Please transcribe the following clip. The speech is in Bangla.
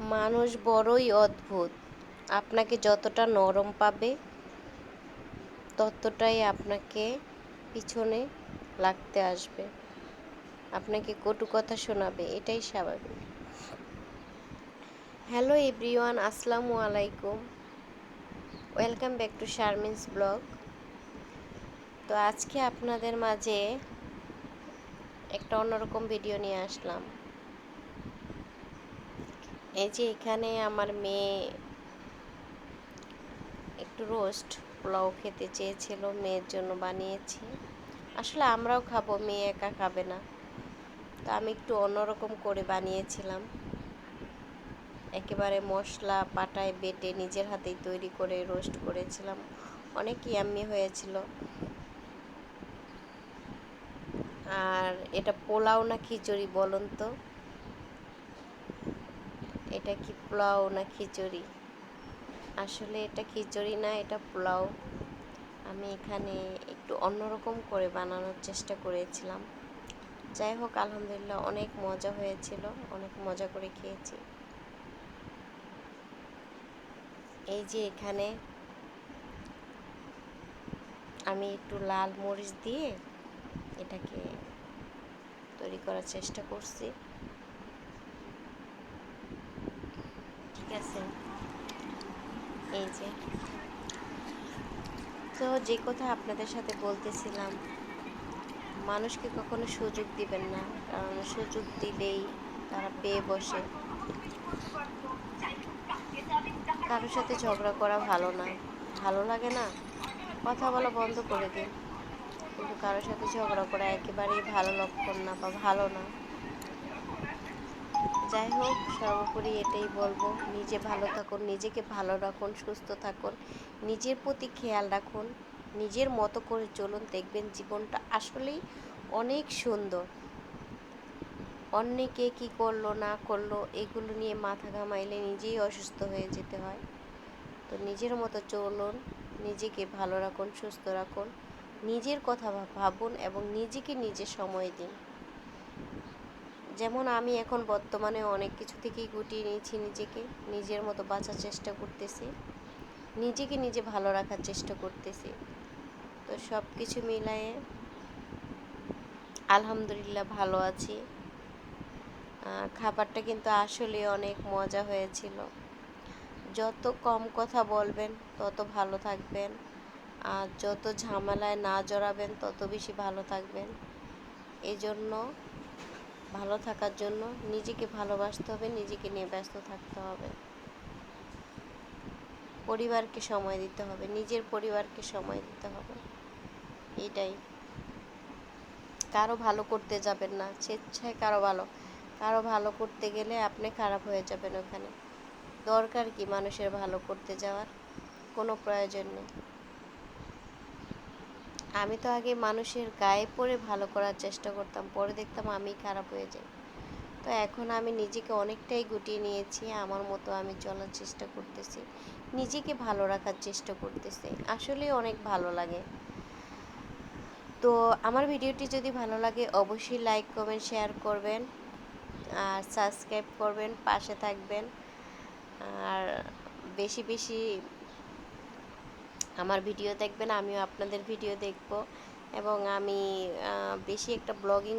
মানুষ বড়ই অদ্ভুত। আপনাকে যতটা নরম পাবে, ততটাই আপনাকে পিছনে লাগতে আসবে। আপনাকে কটু কথা শোনাবে, এটাই স্বাভাবিক। হ্যালো এভরিওয়ান, আসসালামু আলাইকুম। Welcome back to Sharmin's blog. তো আজকে আপনাদের মাঝে একটা অন্যরকম ভিডিও নিয়ে আসলাম। এই যে এখানে আমার মেয়ে একটু রোস্ট পোলাও খেতে চেয়েছিল, মেয়ের জন্য বানিয়েছি। আসলে আমরাও খাব, মেয়ে একা খাবে না। তো আমি একটু অন্যরকম করে বানিয়েছিলাম। একেবারে মশলা পাটায় বেটে নিজের হাতেই তৈরি করে রোস্ট করেছিলাম। অনেক ইয়াম্মি হয়েছিল। আর এটা পোলাও না খিচুড়ি বলুন তো? এটা কি পোলাও না খিচুড়ি? আসলে এটা খিচুড়ি না, এটা পোলাও। আমি এখানে একটু অন্যরকম করে বানানোর চেষ্টা করেছিলাম। যাই হোক, আলহামদুলিল্লাহ অনেক মজা হয়েছিল, অনেক মজা করে খেয়েছি। এই যে এখানে আমি একটু লাল মরিচ দিয়ে এটাকে তৈরি করার চেষ্টা করছি। আছে এই যে। তো যে কথা আপনাদের সাথে বলতেছিলাম, মানুষকে কখনো সুযোগ দিবেন না। কারণ সুযোগ দিলেই তারা পেয়ে বসে। কারোর সাথে ঝগড়া করা ভালো না। ভালো লাগে না? কথা বলা বন্ধ করে দিন। কিন্তু কারোর সাথে ঝগড়া করা একেবারেই ভালো লক্ষণ না বা ভালো না। যাই হোক, সর্বোপরি এটাই বলব, নিজে ভালো থাকুন, নিজেকে ভালো রাখুন, সুস্থ থাকুন, নিজের প্রতি খেয়াল রাখুন, নিজের মতো করে চলুন, দেখবেন জীবনটা আসলেই অনেক সুন্দর। অন্যকে কি করল, না করল, এগুলো নিয়ে মাথা ঘামাইলে নিজেই অসুস্থ হয়ে যেতে হয়। তো নিজের মতো চলুন, নিজেকে ভালো রাখুন, সুস্থ রাখুন, নিজের কথা ভাবুন এবং নিজেকে নিজে সময় দিন। যেমন আমি এখন বর্তমানে অনেক কিছু থেকেই গুটিয়ে নিয়েছি নিজেকে, নিজের মতো বাঁচার চেষ্টা করতেছি, নিজেকে নিজে ভালো রাখার চেষ্টা করতেছি। তো সব কিছু মিলায়ে আলহামদুলিল্লাহ ভালো আছি। খাবারটা কিন্তু আসলে অনেক মজা হয়েছিল। যত কম কথা বলবেন, তত ভালো থাকবেন। আর যত ঝামেলায় না জড়াবেন, তত বেশি ভালো থাকবেন। এই জন্য ভালো থাকার জন্য নিজেকে ভালোবাসতে হবে, নিজেকে নিয়ে ব্যস্ত থাকতে হবে। পরিবারকে সময় দিতে হবে, নিজের পরিবারকে সময় দিতে হবে। এটাই। কারও ভালো করতে যাবেন না, স্বেচ্ছায় কারও ভালো। কারও ভালো করতে গেলে আপনি খারাপ হয়ে যাবেন ওখানে। দরকার কি মানুষের ভালো করতে যাওয়ার? কোনো প্রয়োজন নেই। আমি তো আগে মানুষের গায়ে পড়ে ভালো করার চেষ্টা করতাম, পরে দেখতাম আমি খারাপ হয়ে যাই। তো এখন আমি নিজেকে অনেকটাই গুটিয়ে নিয়েছি, আমার মতো আমি চলার চেষ্টা করতেছি, নিজেকে ভালো রাখার চেষ্টা করতেছি আসলে অনেক ভালো লাগে। তো আমার ভিডিওটি যদি ভালো লাগে, অবশ্যই লাইক কমেন্ট শেয়ার করবেন, আর সাবস্ক্রাইব করবেন, পাশে থাকবেন, আর বেশি বেশি আমার ভিডিও দেখবেন আমিও আপনাদের ভিডিও দেখব। এবং আমি বেশি একটা ব্লগিং